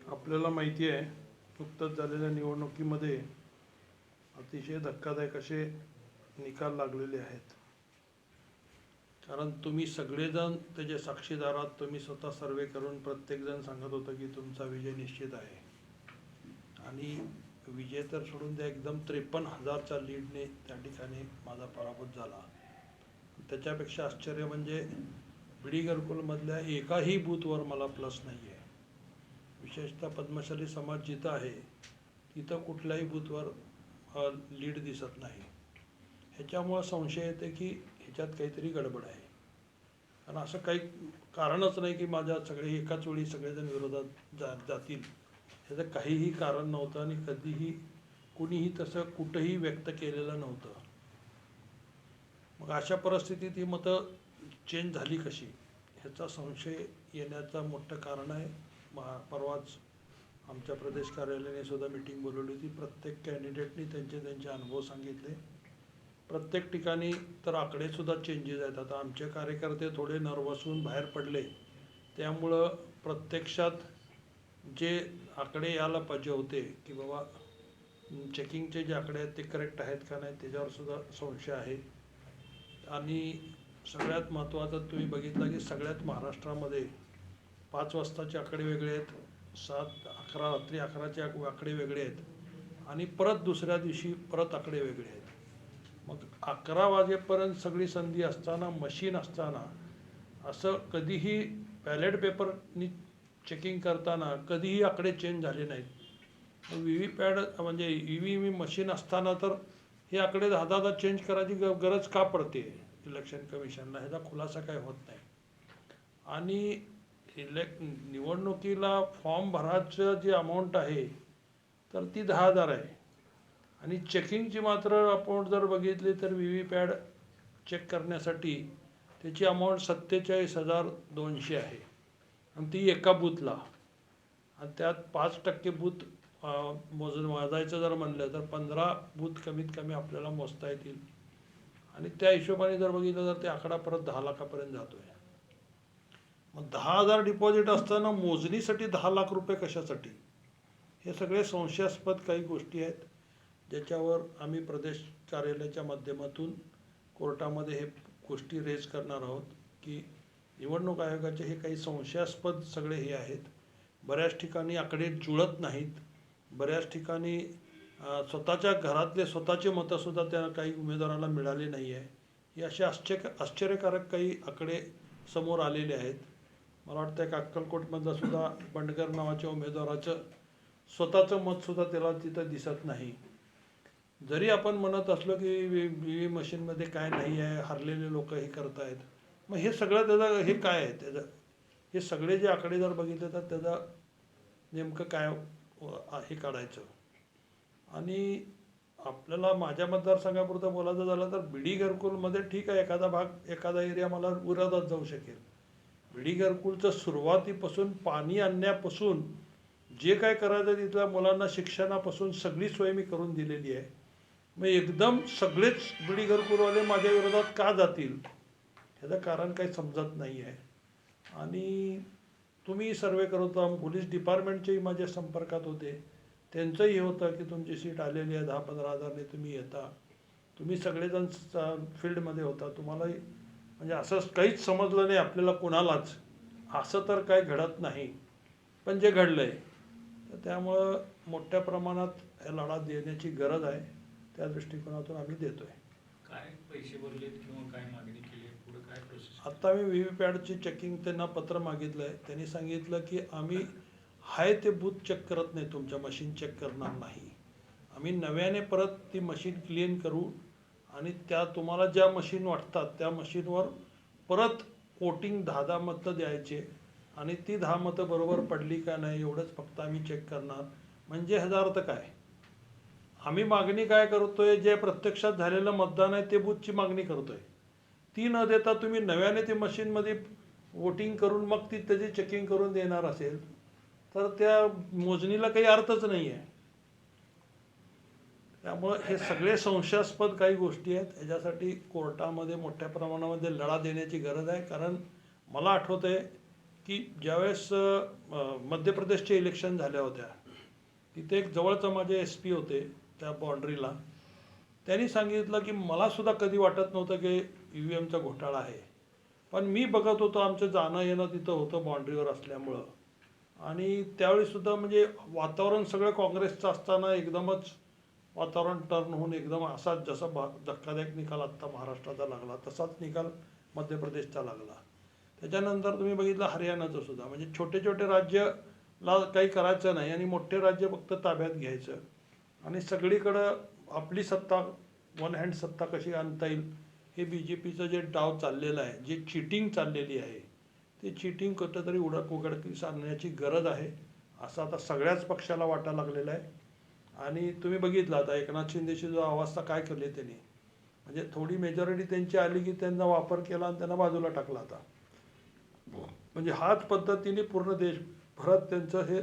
आपल्याला माहिती आहे नुकतंच झालेल्या निवडणुकीमध्ये अतिशय धक्कादायक असे निकाल लागलेले आहेत. कारण तुम्ही सगळेजण त्याचे साक्षीदार आहात तुम्ही स्वतः सर्वे करून प्रत्येकजण सांगत होतं की तुमचा विजय निश्चित आहे. आणि विजय तर सोडून द्या एकदम त्रेपन्न हजारच्या लीडने त्या ठिकाणी माझा पराभूत झाला. त्याच्यापेक्षा आश्चर्य म्हणजे बिडी घरकुलमधल्या एकाही बूथवर मला प्लस नाही आहे विशेषतः पद्मशाली समाज जिथं आहे तिथं कुठल्याही बूथवर लीड दिसत नाही. ह्याच्यामुळं संशय येते की ह्याच्यात काहीतरी गडबड आहे. कारण असं काही कारणच नाही की माझ्या सगळे एकाच वेळी सगळेजण विरोधात जा जातील. ह्याचं काहीही कारण नव्हतं आणि कधीही कुणीही तसं कुठंही व्यक्त केलेलं नव्हतं. मग अशा परिस्थितीत ही मतं चेंज झाली कशी? ह्याचा संशय येण्याचं मोठं कारण आहे. महा परवाच आमच्या प्रदेश कार्यालयाने सुद्धा मिटिंग बोलवली होती. प्रत्येक कॅन्डिडेटनी त्यांचे त्यांचे अनुभव सांगितले. प्रत्येक ठिकाणी तर आकडेसुद्धा चेंजेस आहेत. आता आमचे कार्यकर्ते थोडे नर्वस होऊन बाहेर पडले. त्यामुळं प्रत्यक्षात जे आकडे यायला पाहिजे होते की बाबा चेकिंगचे जे आकडे आहेत ते करेक्ट आहेत का नाही त्याच्यावर सुद्धा संशय आहे. आणि सगळ्यात महत्त्वाचं तुम्ही बघितलं की सगळ्यात महाराष्ट्रामध्ये पाच वाजताचे आकडे वेगळे आहेत सात अकरा रात्री अकराचे आकडे वेगळे आहेत आणि परत दुसऱ्या दिवशी परत आकडे वेगळे आहेत. मग अकरा वाजेपर्यंत सगळी संधी असताना मशीन असताना असं कधीही बॅलेट पेपरनी चेकिंग करताना कधीही आकडे चेंज झाले नाहीत. व्ही व्ही पॅड म्हणजे ई व्ही मशीन असताना तर हे आकडे दहा दहा चेंज करायची ग गरज का पडते? इलेक्शन कमिशनला ह्याचा खुलासा काही होत नाही. आणि इलेक् निवडणुकीला फॉर्म भरायचं जी अमाऊंट आहे तर ती दहा हजार आहे. आणि चेकिंगची मात्र अमाऊंट जर बघितली तर व्ही व्ही पॅड चेक करण्यासाठी त्याची अमाऊंट सत्तेचाळीस हजार दोनशे आहे. आणि ती एका बूथला आणि त्यात पाच टक्के बूथ मोज मोजायचं जर म्हणलं तर पंधरा बूथ कमीत कमी आपल्याला मोजता येतील. आणि त्या हिशोबाने जर बघितलं तर ते आकडा परत दहा लाखापर्यंत जातोय. मग दहा हजार डिपॉझिट असताना मोजणीसाठी दहा लाख रुपये कशासाठी? हे सगळे संशयास्पद काही गोष्टी आहेत ज्याच्यावर आम्ही प्रदेश कार्यालयाच्या माध्यमातून कोर्टामध्ये हे गोष्टी रेज करणार आहोत की निवडणूक आयोगाचे हे काही संशयास्पद सगळे हे आहेत. बऱ्याच ठिकाणी आकडे जुळत नाहीत. बऱ्याच ठिकाणी स्वतःच्या घरातले स्वतःचे मतंसुद्धा त्या काही उमेदवाराला मिळाले नाही आहे हे असे आश्चर्य आश्चर्यकारक काही आकडे समोर आलेले आहेत. मला वाटतं एक अक्कलकोटमधलं सुद्धा बंडकर नावाच्या उमेदवाराचं स्वतःचं मतसुद्धा त्याला तिथं दिसत नाही. जरी आपण म्हणत असलो की व्ही व्ही मशीनमध्ये काय नाही आहे हरलेले लोक हे करत आहेत मग हे सगळं त्याचं हे काय आहे त्याचं? हे सगळे जे आकडे जर बघितले तर त्याचं नेमकं काय हे काढायचं? आणि आपल्याला माझ्या मतदारसंघापुरतं बोलायचं झालं तर बिडी घरकुलमध्ये ठीक आहे एखादा भाग एखादा एरिया मला विरोधात जाऊ शकेल. बिडी घरकुलचं सुरुवातीपासून पाणी आणण्यापासून जे काय करायचं तिथल्या मुलांना शिक्षणापासून सगळी सोय मी करून दिलेली आहे. मग एकदम सगळेच बिडी घरकुलवाले माझ्या विरोधात का जातील? ह्याचं कारण काही समजत नाही आहे. आणि तुम्ही सर्वे करत पोलीस डिपार्टमेंटचेही माझ्या संपर्कात होते. त्यांचंही हे होतं की तुमची सीट आलेली आहे दहा पंधरा हजारने तुम्ही येता. तुम्ही सगळेजण फील्डमध्ये होता. तुम्हालाही म्हणजे असं काहीच समजलं नाही आपल्याला कोणालाच. असं तर काही घडत नाही. पण जे घडलं आहे तर त्यामुळं मोठ्या प्रमाणात हे लढा देण्याची गरज आहे. त्या दृष्टिकोनातून आम्ही देतो आहे काय पैसे भरलेत किंवा काय मागणी केली? पुढे काय प्रोसेस आत्ता मी व्ही व्ही पॅडची चेकिंग त्यांना पत्र मागितलं आहे त्यांनी सांगितलं की आम्ही हाय ते बूथ चेक करत नाही तुमच्या मशीन चेक करणार नाही. आम्ही नव्याने परत ती मशीन क्लीन करू आणि त्या तुम्हाला ज्या मशीन वाटतात त्या मशीनवर परत वोटिंग दहा दहा मतं द्यायचे आणि ती दहा मतं बरोबर पडली का नाही एवढंच फक्त आम्ही चेक करणार. म्हणजे ह्याचा अर्थ काय? आम्ही मागणी काय करतोय? जे प्रत्यक्षात झालेलं मतदान आहे ते बूथची मागणी करतोय. ती न देता तुम्ही नव्याने ते मशीनमध्ये वोटिंग करून मग ती त्याची चेकिंग करून देणार असेल. तर त्या मोजणीला काही अर्थच नाही आहे त्यामुळं हे सगळे संशयास्पद काही गोष्टी आहेत. ह्याच्यासाठी कोर्टामध्ये मोठ्या प्रमाणामध्ये लढा देण्याची गरज आहे. कारण मला आठवत आहे की ज्यावेळेस मध्य प्रदेशचे इलेक्शन झाल्या होत्या तिथे एक जवळचा माझे एस पी होते त्या बाँड्रीला. त्यांनी सांगितलं की मला सुद्धा कधी वाटत नव्हतं की ई व्ही एमचा घोटाळा आहे. पण मी बघत होतो आमचं जाणं येणं तिथं होतं बाँड्रीवर असल्यामुळं. आणि त्यावेळी सुद्धा म्हणजे वातावरण सगळं काँग्रेसचं असताना एकदमच वातावरण टर्न होऊन एकदम असाच जसा भा धक्कादायक निकाल आत्ता महाराष्ट्राचा लागला तसाच निकाल मध्य प्रदेशचा लागला. त्याच्यानंतर तुम्ही बघितलं हरियाणाचं सुद्धा. म्हणजे छोटे छोटे राज्यला काही करायचं नाही आणि मोठे राज्य फक्त ताब्यात घ्यायचं. आणि सगळीकडं आपली सत्ता वन हँड सत्ता कशी आणता येईल हे बी जे पीचं जे डाव चाललेलं आहे जे चिटिंग चाललेली आहे ते चिटिंग कुठंतरी उडक उघडकीस सांगण्याची गरज आहे असं आता सगळ्याच पक्षाला वाटायला लागलेलं आहे. आणि तुम्ही बघितलं आता एकनाथ शिंदेची जो अवस्था काय केली त्यांनी? म्हणजे थोडी मेजॉरिटी त्यांची आली की त्यांचा वापर केला आणि त्यांना बाजूला टाकला आता. म्हणजे हाच पद्धतीने पूर्ण देशभरात त्यांचं हे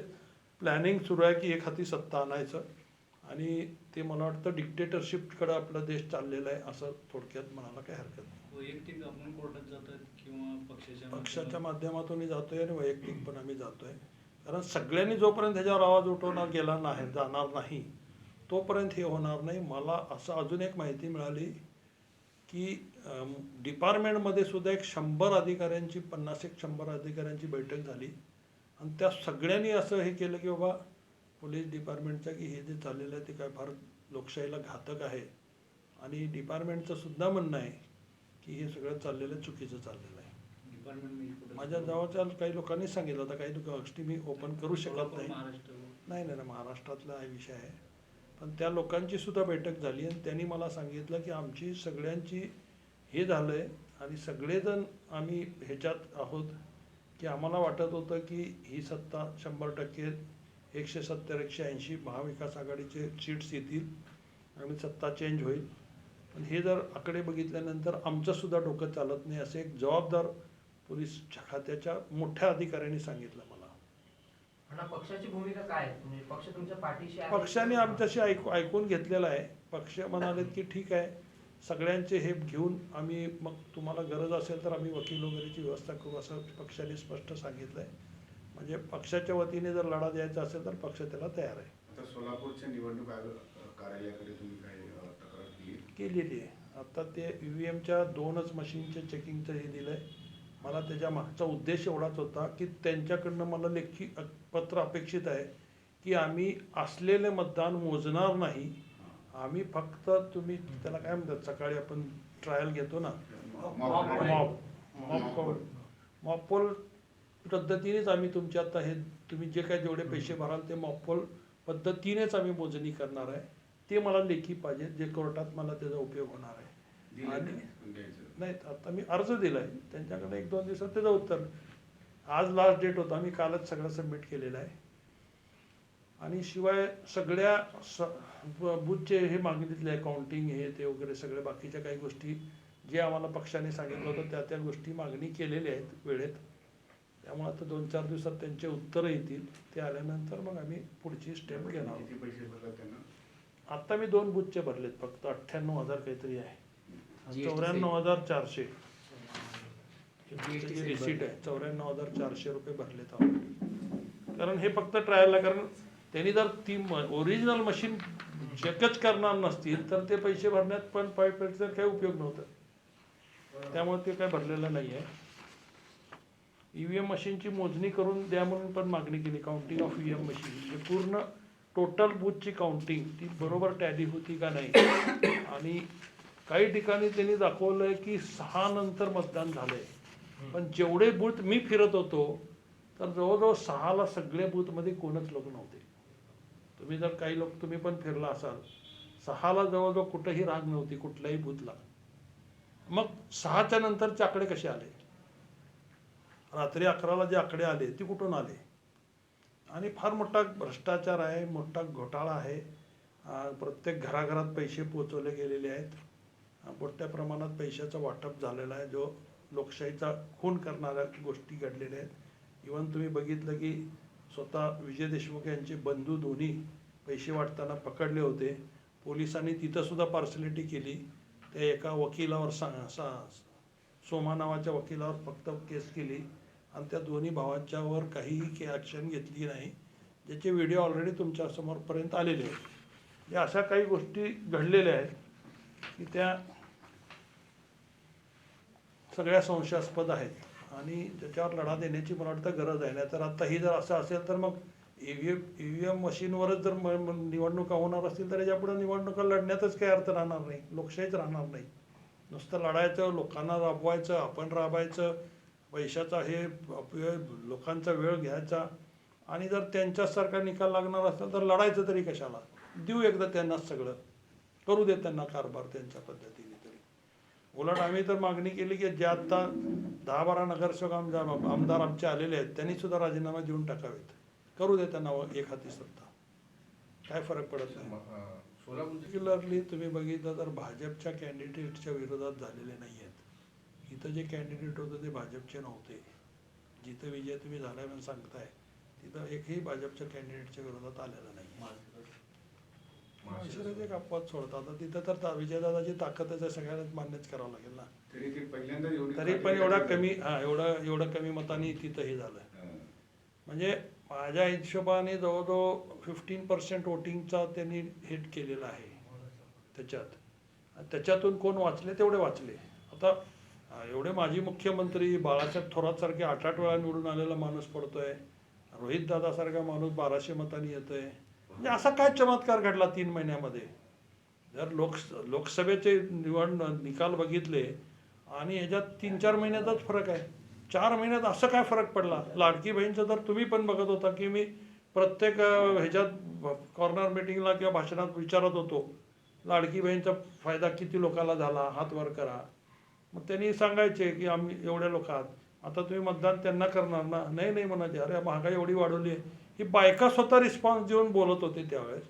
प्लॅनिंग सुरू आहे की एक हाती सत्ता आणायचं. आणि ते मला वाटतं डिक्टेटरशिपकडे आपला देश चाललेला आहे असं थोडक्यात म्हणायला काही हरकत नाही. किंवा पक्षाच्या पक्षाच्या माध्यमातून? माध्यमातून जातोय आणि वैयक्तिक पण आम्ही जातोय कारण सगळ्यांनी जोपर्यंत ह्याच्यावर आवाज उठवणार गेला नाही जाणार नाही तोपर्यंत हे होणार नाही मला असं अजून एक माहिती मिळाली की डिपार्टमेंटमध्ये सुद्धा एक शंभर अधिकाऱ्यांची पन्नास एक शंभर अधिकाऱ्यांची बैठक झाली आणि त्या सगळ्यांनी असं हे केलं की बाबा पोलीस डिपार्टमेंटचं की हे जे चाललेलं आहे ते काय फार लोकशाहीला घातक आहे आणि डिपार्टमेंटचं सुद्धा म्हणणं आहे की हे सगळं चाललेलं चुकीचं चाललेलं आहे? माझ्या जवळच्या काही लोकांनी सांगितलं आता काही गोष्टी मी ओपन करू शकत नाही. नाही नाही महाराष्ट्रातला हा विषय आहे. पण त्या लोकांची सुद्धा बैठक झाली आणि त्यांनी मला सांगितलं की आमची सगळ्यांची हे झालं आहे आणि सगळेजण आम्ही ह्याच्यात आहोत की आम्हाला वाटत होतं की ही सत्ता शंभर टक्के एकशे सत्तर एकशे ऐंशी महाविकास आघाडीचे सीट्स येतील आणि सत्ता चेंज होईल. पण हे जर आकडे बघितल्यानंतर आमचं सुद्धा डोकं चालत नाही असं एक जबाबदार पोलीस खात्याच्या मोठ्या अधिकाऱ्यांनी सांगितलं मला. आणि पक्षाची भूमिका काय? आहे? म्हणजे पक्ष तुमच्या पाठीशी आहे? पक्षाने आमच्याशी ऐकू ऐकून घेतलेलं आहे. पक्ष म्हणालेत की ठीक आहे. सगळ्यांचे हे घेऊन आम्ही मग तुम्हाला गरज असेल तर आम्ही वकील वगैरेची व्यवस्था करू असं पक्षाने स्पष्ट सांगितलं आहे म्हणजे पक्षाच्या वतीने जर लढा द्यायचा असेल तर पक्ष त्याला तयार आहे. आता सोलापूरच्या निवडणूक आयोग कार्यालयाकडे तुम्ही काही अ, तक्रार केली? केलेली आहे. आता ते ई व्ही एमच्या दोनच मशीनचे चेकिंगचं हे दिलं आहे मला त्याच्या मागचा उद्देश एवढाच होता की त्यांच्याकडनं मला लेखी पत्र अपेक्षित आहे की आम्ही असलेले मतदान मोजणार नाही. आम्ही फक्त तुम्ही त्याला काय म्हणतात सकाळी आपण ट्रायल घेतो ना. Mock. Mock call mock poll पद्धतीनेच आम्ही तुमच्या आता हे तुम्ही जे काय जेवढे पैसे भराल ते मॉप पोल पद्धतीनेच आम्ही मोजणी करणार आहे. ते मला लेखी पाहिजे जे कोर्टात मला त्याचा उपयोग होणार आहे. आणि- नाही, पण द्यायचं. नाही आता मी अर्ज दिलाय. त्यांच्याकडे एक दोन दिवसात त्याचं उत्तर आज लास्ट डेट होता. मी कालच सगळं सबमिट केलेलं आहे. आणि शिवाय सगळ्या स बूथचे हे मागणीतले आहे काउंटिंग हे ते वगैरे सगळ्या बाकीच्या काही गोष्टी जे आम्हाला पक्षाने सांगितलं होतं त्या त्या गोष्टी मागणी केलेल्या आहेत वेळेत. त्यामुळे आता दोन चार दिवसात त्यांचे उत्तरं येतील. ते आल्यानंतर मग आम्ही पुढची स्टेप घेणार आहोत. किती पैसे भरला त्यांना? आता मी दोन बूथचे भरलेत. फक्त अठ्ठ्याण्णव हजार काहीतरी आहे. चौऱ्याण्णव हजार चारशे. रिसीट आहे. चौऱ्याण्णव हजार चारशे रुपये भरलेत आहोत. कारण हे फक्त ट्रायलला कारण त्यांनी जर ती ओरिजिनल मशीन चेकच करणार नसतील तर ते पैसे भरण्यात पण पैसे काही उपयोग नव्हता. त्यामुळे ते काय भरलेलं नाही आहे ईव्हीएम मशीनची मोजणी करून द्या म्हणून पण मागणी केली. काउंटिंग ऑफ ईव्हीएम मशीन म्हणजे पूर्ण टोटल बूथची काउंटिंग ती बरोबर टॅली होती का नाही? आणि काही ठिकाणी त्यांनी दाखवलंय की सहा नंतर मतदान झालंय. पण जेवढे बूथ मी फिरत होतो तर जवळजवळ सहाला सगळ्या बूथमध्ये कोणच लोक नव्हते. तुम्ही जर काही लोक तुम्ही पण फिरला असाल सहाला जवळजवळ कुठंही राग नव्हती कुठल्याही बूथला. मग सहाच्या नंतरचे आकडे कसे आले? रात्री अकराला जे आकडे आले ते कुठून आले? आणि फार मोठा भ्रष्टाचार आहे मोठा घोटाळा आहे. प्रत्येक घराघरात पैसे पोचवले गेलेले आहेत. मोठ्या प्रमाणात पैशाचं वाटप झालेलं आहे जो लोकशाहीचा खून करणाऱ्या गोष्टी घडलेल्या आहेत. इवन तुम्ही बघितलं की स्वतः विजय देशमुख यांचे बंधू दोन्ही पैसे वाटताना पकडले होते. पोलिसांनी तिथंसुद्धा पार्सलिटी केली. त्या एका वकिलावर सा सा सोमा नावाच्या वकिलावर फक्त केस केली. आणि त्या दोन्ही भावांच्यावर काहीही ॲक्शन घेतली नाही. ज्याचे व्हिडिओ ऑलरेडी तुमच्या समोरपर्यंत आलेले आहेत. या अशा काही गोष्टी घडलेल्या आहेत की त्या सगळ्या संशयास्पद आहेत. आणि त्याच्यावर लढा देण्याची मला वाटतं गरज आहे. नाही तर आत्ताही ही जर असं असेल तर मग E V E V M मशीनवरच जर म- निवडणुका होणार असतील तर याच्यापुढे निवडणुका लढण्यातच काही अर्थ राहणार नाही. लोकशाहीच राहणार नाही. नुसतं लढायचं लोकांना राबवायचं आपण राबायचं पैशाचा हे अपव्यय लोकांचा वेळ घ्यायचा. आणि जर त्यांच्यासारखा निकाल लागणार असेल तर लढायचं तरी कशाला? देऊ एकदा त्यांना सगळं. करू दे त्यांना कारभार त्यांच्या पद्धतीने. उलट आम्ही तर मागणी केली की जे आता दहा बारा नगरसेवक आमदार आमदार आमचे आलेले आहेत त्यांनी सुद्धा राजीनामा देऊन टाकावेत. करू दे त्यांना एक हाती सत्ता. काय फरक पडत नाही. पर्टिक्युलरली तुम्ही बघितलं तर भाजपच्या कॅन्डिडेटच्या विरोधात झालेले नाही आहेत. इथं जे कॅन्डिडेट होते ते भाजपचे नव्हते. जिथं विजय तुम्ही झालाय म्हणून सांगताय तिथं एकही भाजपच्या कॅन्डिडेटच्या विरोधात आलेलं नाही. माळशिरस एक अपवाद सोडतात? आता तिथं तर ता- विजयदादाची ताकद आहे सगळ्यांनाच मान्यच करावं लागेल ना. तरी ते पहिल्यांदा एवढी तरी पण एवढा कमी हा एवढं एवढं कमी मतांनी तिथं हे झालं. हं. म्हणजे माझ्या हिशोबाने जवळजवळ फिफ्टीन पर्सेंट वोटिंगचा त्यांनी हिट केलेला आहे. त्याच्यात. आणि त्याच्यातून कोण वाचले तेवढे वाचले. आता अं, एवढे माजी मुख्यमंत्री बाळासाहेब थोरातसारखे आठ आठ वेळा निवडून आलेला माणूस पडतोय. रोहित दादासारखा माणूस बाराशे मतांनी येतोय. म्हणजे असा काय चमत्कार घडला तीन महिन्यामध्ये? जर लोक लोकसभेचे निवड निकाल बघितले आणि ह्याच्यात तीन चार महिन्याचाच फरक आहे. चार महिन्यात असं काय फरक पडला? लाडकी बहीणचं तर तुम्ही पण बघत होता की मी प्रत्येक ह्याच्यात कॉर्नर मिटिंगला किंवा भाषणात विचारत होतो लाडकी बहीणचा फायदा किती लोकाला झाला? हात वर करा. मग त्यांनी सांगायचे की आम्ही एवढ्या लोक आहात. आता तुम्ही मतदान त्यांना करणार ना? नाही नाही म्हणायचे. अरे महागाई एवढी वाढवली आहे. ही बायका स्वतः रिस्पॉन्स देऊन बोलत होते त्यावेळेस.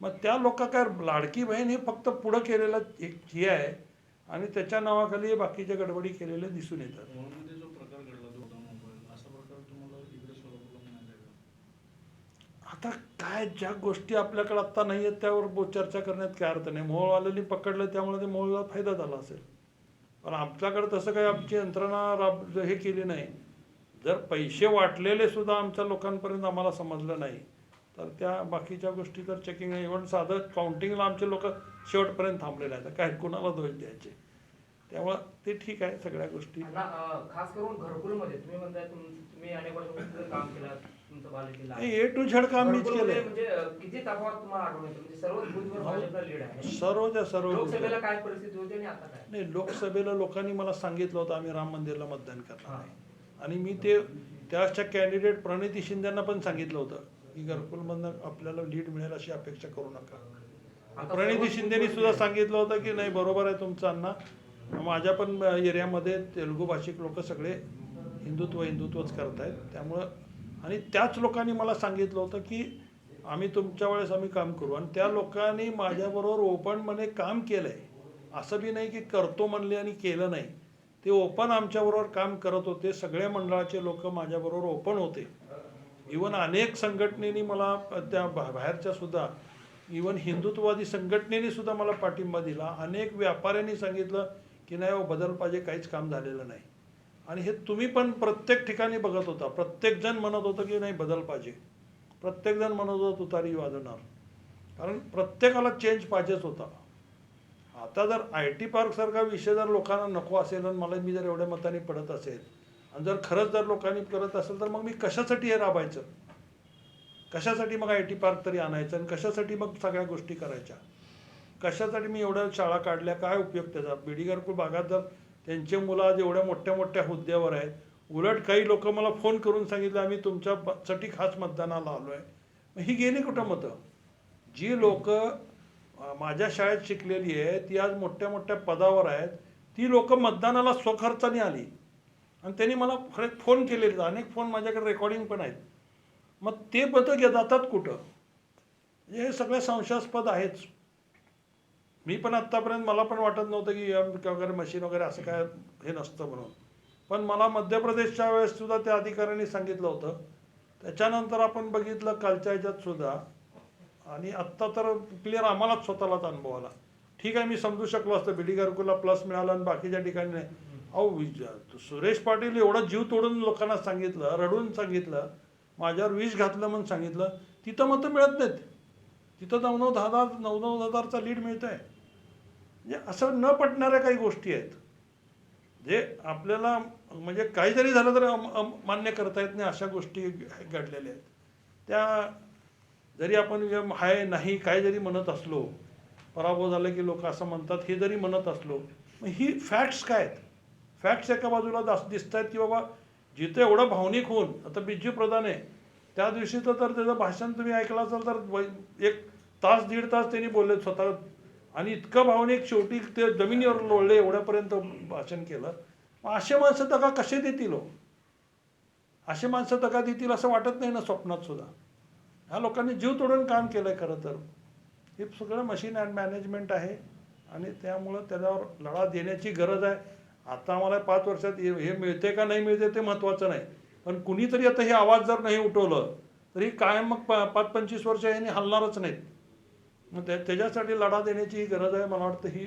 मग त्या लोक काय लाडकी बहीण हे फक्त पुढं केलेलं एक हे आहे आणि त्याच्या नावाखाली हे बाकीच्या गडबडी केलेल्या दिसून येतात? आता काय ज्या गोष्टी आपल्याकडे आत्ता नाही आहेत त्यावर बो- चर्चा करण्यात काय अर्थ नाही. मोहळवाल्यांनी पकडलं त्यामुळे ते मोहळला फायदा झाला असेल. पण आमच्याकडे तसं काही आमची यंत्रणा राब हे केली नाही. जर पैसे वाटलेले सुद्धा आमच्या लोकांपर्यंत आम्हाला समजलं नाही तर त्या बाकीच्या गोष्टी तर चेकिंग इव्हन साधं काउंटिंगला आमचे लोक शेवटपर्यंत थांबलेले आहेत. काय कुणाला दोष द्यायचे? त्यामुळं ते ठीक आहे सगळ्या गोष्टी. खास करून घरकुलमध्ये तुम्ही म्हणताय तुम- तुम्ही अनेक वर्षापासून काम केलं तुमचं बालेकिल्ला आहे. ए टू झेड काम मीच केलंय. म्हणजे अं, किती तफावत तुम्हाला आढळून येतो? म्हणजे भाजपला लीड आहे. सर्वच्या सर्व लोकसभेला काय परिस्थिती होती आणि आता काय? नाही लोकसभेला लोकांनी मला सांगितलं होतं आम्ही राम मंदिरला मतदान करणार. आहे. आणि मी ते त्याच्या कॅन्डिडेट प्रणिती शिंदेना पण सांगितलं होतं की घरकुलमधनं आपल्याला लीड मिळेल अशी अपेक्षा करू नका. प्रणिती शिंदेनी सुद्धा सांगितलं होतं की नाही बरोबर आहे तुमचं अण्णा. माझ्या पण एरियामध्ये तेलुगू भाषिक लोक सगळे हिंदुत्व हिंदुत्वच करतायत. त्यामुळं आणि त्याच लोकांनी मला सांगितलं होतं की आम्ही तुमच्या वेळेस आम्ही काम करू. आणि त्या लोकांनी माझ्याबरोबर ओपनमध्ये काम केलं आहे असं बी नाही की करतो म्हणले आणि केलं नाही. ते ओपन आमच्याबरोबर काम करत होते. सगळ्या मंडळाचे लोक माझ्याबरोबर ओपन होते. इवन अनेक संघटनेनी मला त्या बा- बाहेरच्या सुद्धा इवन हिंदुत्ववादी संघटनेने सुद्धा मला पाठिंबा दिला. अनेक व्यापाऱ्यांनी सांगितलं की नाही हो बदल पाहिजे काहीच काम झालेलं नाही. आणि हे तुम्ही पण प्रत्येक ठिकाणी बघत होता. प्रत्येकजण म्हणत होतं की नाही बदल पाहिजे. प्रत्येकजण म्हणत होता तुतारी वाजवणार. कारण प्रत्येकाला चेंज पाहिजेच होता. आता जर आय टी पार्कसारखा विषय जर लोकांना नको असेल आणि मला मी जर एवढ्या मताने पडत असेल आणि जर खरंच जर लोकांनी करत असेल तर मग मी कशासाठी हे राबायचं? कशासाठी मग आय टी पार्क तरी आणायचं आणि कशासाठी मग सगळ्या गोष्टी करायच्या? कशासाठी मी एवढ्या शाळा काढल्या? काय उपयोग त्याचा? बिडीगरपूर भागात जर त्यांचे मुलं आज एवढ्या मोठ्या मोठ्या हुद्द्यावर आहेत उलट काही लोक मला फोन करून सांगितलं आम्ही तुमच्यासाठी खास मतदानाला आलो आहे मग ही गेली कुठं मतं? जी लोक माझ्या शाळेत शिकलेली आहे ती आज मोठ्या मोठ्या पदावर आहेत. ती लोक मतदानाला स्वखर्चाने आली. आणि त्यांनी मला खरेच फोन केलेले अनेक फोन माझ्याकडे रेकॉर्डिंग पण आहेत. मग ते पदं घे जातात कुठं? हे सगळे संशयास्पद आहेच. मी पण आत्तापर्यंत मला पण वाटत नव्हतं की एम वगैरे मशीन वगैरे असं काय हे नसतं म्हणून. पण मला मध्य प्रदेशच्या वेळेस सुद्धा त्या अधिकाऱ्यांनी सांगितलं होतं. त्याच्यानंतर आपण बघितलं कालच्या ह्याच्यात सुद्धा आणि आत्ता तर क्लिअर आम्हालाच स्वतःलाच अनुभव आला. ठीक आहे मी समजू शकलो असतं बिडी गारकूला प्लस मिळाला आणि बाकीच्या ठिकाणी नाही. अहो विज- सुरेश पाटील एवढा जीव तोडून लोकांना सांगितलं रडून सांगितलं माझ्यावर विष घातलं म्हणून सांगितलं तिथं मतं मिळत नाहीत. तिथं नऊ नऊ दहा दहा नऊ नऊ हजारचा लीड मिळत आहे म्हणजे असं न पटणाऱ्या काही गोष्टी आहेत. जे आपल्याला म्हणजे काहीतरी झालं तर मान्य करता येत नाही अशा गोष्टी घडलेल्या आहेत. त्या जरी आपण यम हाय नाही काय जरी म्हणत असलो पराभव झाला की लोक असं म्हणतात हे जरी म्हणत असलो मग ही फॅक्ट्स काय आहेत? फॅक्ट्स एका बाजूला दास दिसत आहेत की बाबा जिथे एवढं भावनिक होऊन आता बिज्जू प्रधान आहे त्या दिवशीचं तर त्याचं भाषण तुम्ही ऐकलं असाल तर एक तास दीड तास त्यांनी बोलले स्वतः. आणि इतकं भावनिक शेवटी ते जमिनीवर लोळले एवढ्यापर्यंत भाषण केलं. मग असे माणसं तका कसे देतील हो? असे माणसं तका देतील असं वाटत नाही ना स्वप्नात सुद्धा? ह्या लोकांनी जीव तोडून काम केलंय खरं तर. हे सगळं मशीन अँड मॅनेजमेंट आहे आणि त्यामुळं त्याच्यावर लढा देण्याची गरज आहे. आता आम्हाला पाच वर्षात हे मिळते का नाही मिळते ते महत्त्वाचं नाही. पण कुणीतरी आता हे आवाज जर नाही उठवलं तर कायम मग प पाच पंचवीस वर्ष यांनी हलणारच नाहीत. मग त्या त्याच्यासाठी लढा देण्याची ही गरज आहे मला वाटतं ही.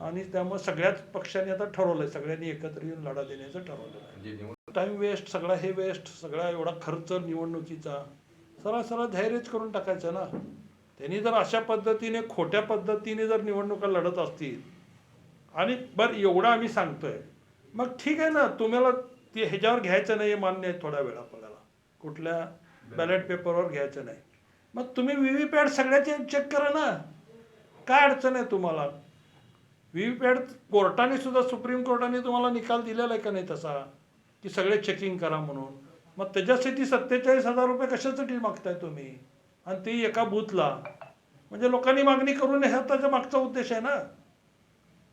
आणि त्यामुळे सगळ्याच पक्षांनी आता ठरवलं आहे सगळ्यांनी एकत्र येऊन लढा देण्याचं ठरवलेलं आहे टाइम वेस्ट सगळा हे वेस्ट सगळा एवढा खर्च निवडणुकीचा. सरळ सरळ धैर्यच करून टाकायचं ना. त्यांनी जर अशा पद्धतीने खोट्या पद्धतीने जर निवडणुका लढत असतील आणि बरं एवढं आम्ही सांगतोय. मग ठीक आहे ना तुम्हाला ते ह्याच्यावर घ्यायचं नाही मान्य आहे थोड्या वेळ आपल्याला. कुठल्या बॅलेट पेपरवर घ्यायचं नाही. मग तुम्ही व्ही व्ही पॅड सगळ्याचे चेक करा ना. काय अडचण आहे तुम्हाला? व्ही व्ही पॅड कोर्टाने सुद्धा सुप्रीम कोर्टाने तुम्हाला निकाल दिलेला आहे का नाही तसा? की सगळे चेकिंग करा म्हणून? मग त्याच्यासाठी सत्तेचाळीस हजार रुपये कशासाठी मागताय तुम्ही? आणि ती एका बूथला म्हणजे लोकांनी मागणी करून हा त्याच्या मागचा उद्देश आहे ना?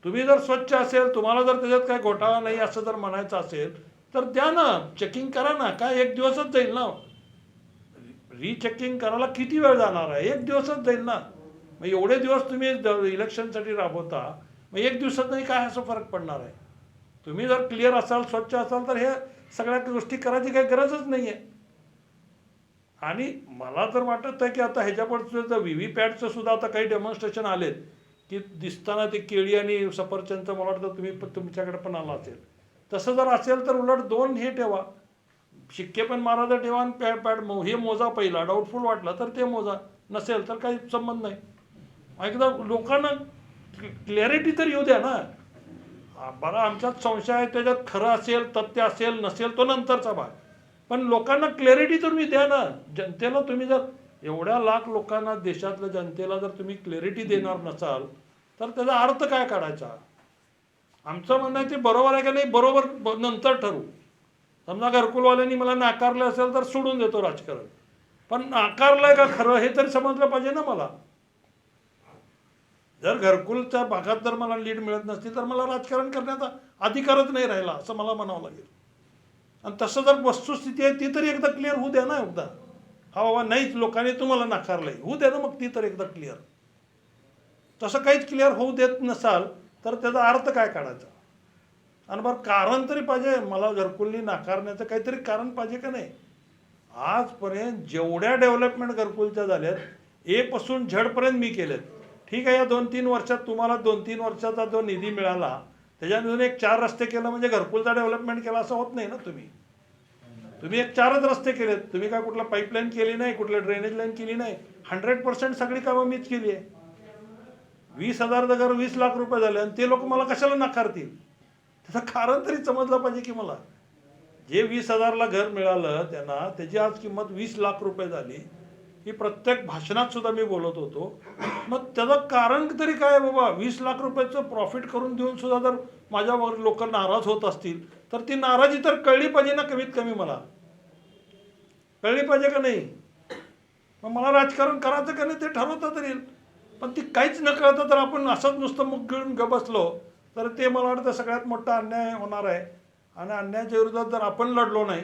तुम्ही जर स्वच्छ असेल तुम्हाला जर त्याच्यात काय घोटाळा नाही असं जर म्हणायचं असेल तर द्या ना चेकिंग करा ना. काय एक दिवसच जाईल ना? रीचेकिंग करायला किती वेळ जाणार आहे? एक दिवसच जाईल ना? मग एवढे दिवस तुम्ही इलेक्शनसाठी राबवता मग एक दिवसात नाही काय असं फरक पडणार आहे? तुम्ही जर क्लिअर असाल स्वच्छ असाल तर हे सगळ्या गोष्टी करायची काही गरजच नाही आहे आणि मला तर वाटत आहे की आता ह्याच्यापुढचं जर व्ही व्ही पॅटचं सुद्धा आता काही डेमॉन्स्ट्रेशन आलेत की दिसताना ते केळी आणि सफरचंदचं मला वाटतं तुम्ही पण तुमच्याकडे पण आला असेल. तसं जर असेल तर उलट दोन हे ठेवा. शिक्के पण मारायचा ठेवा आणि पॅड पॅड मो हे मोजा पहिला. डाऊटफुल वाटलं तर ते मोजा. नसेल तर काही संबंध नाही. एकदा लोकांना क्लॅरिटी तर येऊ द्या ना. हा, बघा आमच्यात संशय आहे त्याच्यात खरं असेल तथ्य असेल नसेल तो नंतरचा भाग. पण लोकांना क्लॅरिटी तुम्ही द्या ना. जनतेला तुम्ही जर एवढ्या लाख लोकांना देशातल्या जनतेला जर तुम्ही क्लॅरिटी देणार नसाल तर त्याचा अर्थ काय काढायचा? आमचं म्हणणं आहे ते बरोबर आहे का नाही बरोबर नंतर ठरवू. समजा घरकुलवाल्यांनी मला नाकारलं असेल तर सोडून देतो राजकारण. पण नाकारलं आहे का खरं हे तरी समजलं पाहिजे ना मला. जर घरकुलच्या भागात जर मला लीड मिळत नसती तर मला राजकारण करण्याचा अधिकारच नाही राहिला असं मला म्हणावं लागेल. आणि तसं जर वस्तुस्थिती आहे ती तरी एकदा क्लिअर होऊ द्या ना एकदा. हा बाबा नाहीच लोकांनी तुम्हाला नाकारलंय. होऊ द्या ना मग ती तर एकदा क्लिअर तसं काहीच क्लिअर होऊ देत नसाल तर त्याचा अर्थ काय काढायचा? आणि बरं कारण तरी पाहिजे. मला घरकुलनी नाकारण्याचं काहीतरी कारण पाहिजे का नाही? आजपर्यंत जेवढ्या डेव्हलपमेंट घरकुलच्या झाल्यात एपासून झडपर्यंत मी केलेत. ठीक आहे या दोन तीन वर्षात तुम्हाला दोन तीन वर्षाचा जो निधी मिळाला त्याच्यामधून एक चार रस्ते केलं म्हणजे घरकुलचा डेव्हलपमेंट केला असं होत नाही ना तुम्ही? तुम्ही एक चारच रस्ते केलेत. तुम्ही काय कुठला पाईपलाईन केली नाही कुठल्या ड्रेनेज लाईन केली नाही. हंड्रेड पर्सेंट सगळी कामं मीच केली आहे. वीस हजार जागावर वीस लाख रुपये झाले आणि ते लोक मला कशाला नाकारतील? त्याचं कारण तरी समजलं पाहिजे की मला. जे वीस हजारला घर मिळालं त्यांना त्याची आज किंमत वीस लाख रुपये झाली. ही प्रत्येक भाषणात सुद्धा मी बोलत होतो. मग त्याचं कारण तरी काय बाबा? वीस लाख रुपयाचं प्रॉफिट करून देऊन सुद्धा जर माझ्यावर लोक नाराज होत असतील तर ती नाराजी तर कळली पाहिजे ना कमीत कमी मला. कळली पाहिजे का नाही? मग मला राजकारण करायचं का नाही ते ठरवता तरी. पण ती काहीच न कळतं तर आपण असंच नुसतं मुख घेऊन ग बसलो तर ते मला वाटतं सगळ्यात मोठा अन्याय होणार आहे. आणि अन्यायाच्या विरोधात जर आपण लढलो नाही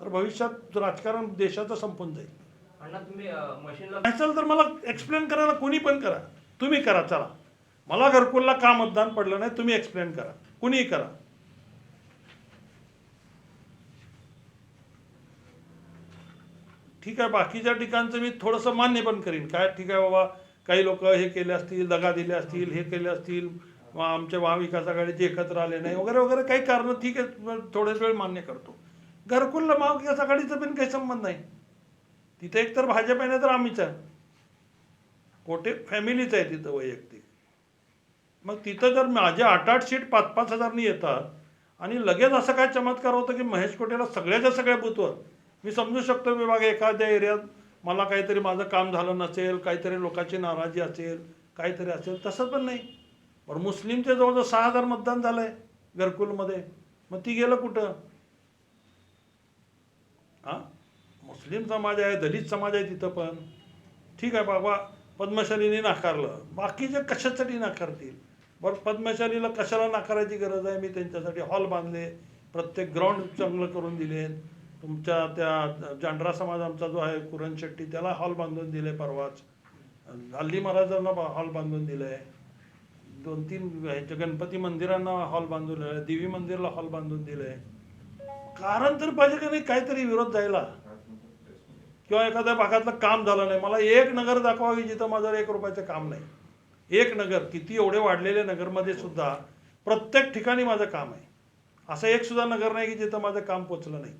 तर भविष्यात राजकारण देशाचं संपून जाईल. अण्णा नसेल तर मला एक्सप्लेन करायला कोणी पण करा. तुम्ही करा चला. मला घरकुलला का मतदान पडलं नाही तुम्ही एक्सप्लेन करा. कुणीही करा. ठीक आहे बाकीच्या ठिकाणचं मी थोडंसं मान्य पण करीन. काय ठीक आहे बाबा काही लोक हे केले असतील दगा दिले असतील हे केले असतील आमच्या महाविकास आघाडीचे एकत्र आले नाही वगैरे वगैरे काही कारणं ठीक आहे थोडेच वेळ मान्य करतो. घरकुलला महाविकास आघाडीचा पण काही संबंध नाही. तिथे एकतर भाजप आहे नाही तर आम्हीच आहे. फॅमिलीचं फॅमिलीच आहे तिथं वैयक्तिक. मग तिथं जर माझे आठ आठ सीट पाच पाच हजारनी येतात आणि लगेच असं काय चमत्कार होतं की महेश कोटेला सगळ्याच्या सगळ्या बूथवर मी समजू शकतो विभाग एखाद्या एरियात मला काहीतरी माझं काम झालं नसेल काहीतरी लोकांची नाराजी असेल काहीतरी असेल तसं पण नाही. पण मुस्लिमचे जवळजवळ सहा हजार मतदान झालं आहे घरकुलमध्ये. मग ती गेलं कुठं? हां मुस्लिम समाज आहे दलित समाज आहे तिथं पण. ठीक आहे बाबा पद्मशालीने नाकारलं. बाकीचे कशासाठी नाकारतील? बरं पद्मशालीला कशाला नाकारायची गरज आहे? मी त्यांच्यासाठी हॉल बांधले प्रत्येक ग्राउंड चांगलं करून दिले. तुमच्या त्या जांडरा समाज आमचा जो आहे कुरण शेट्टी त्याला हॉल बांधून दिले परवाच. हल्ली महाराजांना हॉल बांधून दिलं आहे दोन तीन ह्याच्या गणपती मंदिरांना हॉल बांधून आहे देवी मंदिरला हॉल बांधून दिलं आहे कारण तर पाहिजे का नाही काहीतरी विरोध जायला? किंवा एखाद्या भागातलं काम झालं नाही. मला एक नगर दाखवा की जिथं माझं एक रुपयाचं काम नाही. एक नगर किती एवढे वाढलेले नगरमध्ये सुद्धा प्रत्येक ठिकाणी माझं काम आहे. असं एक सुद्धा नगर नाही की जिथं माझं काम पोचलं नाही.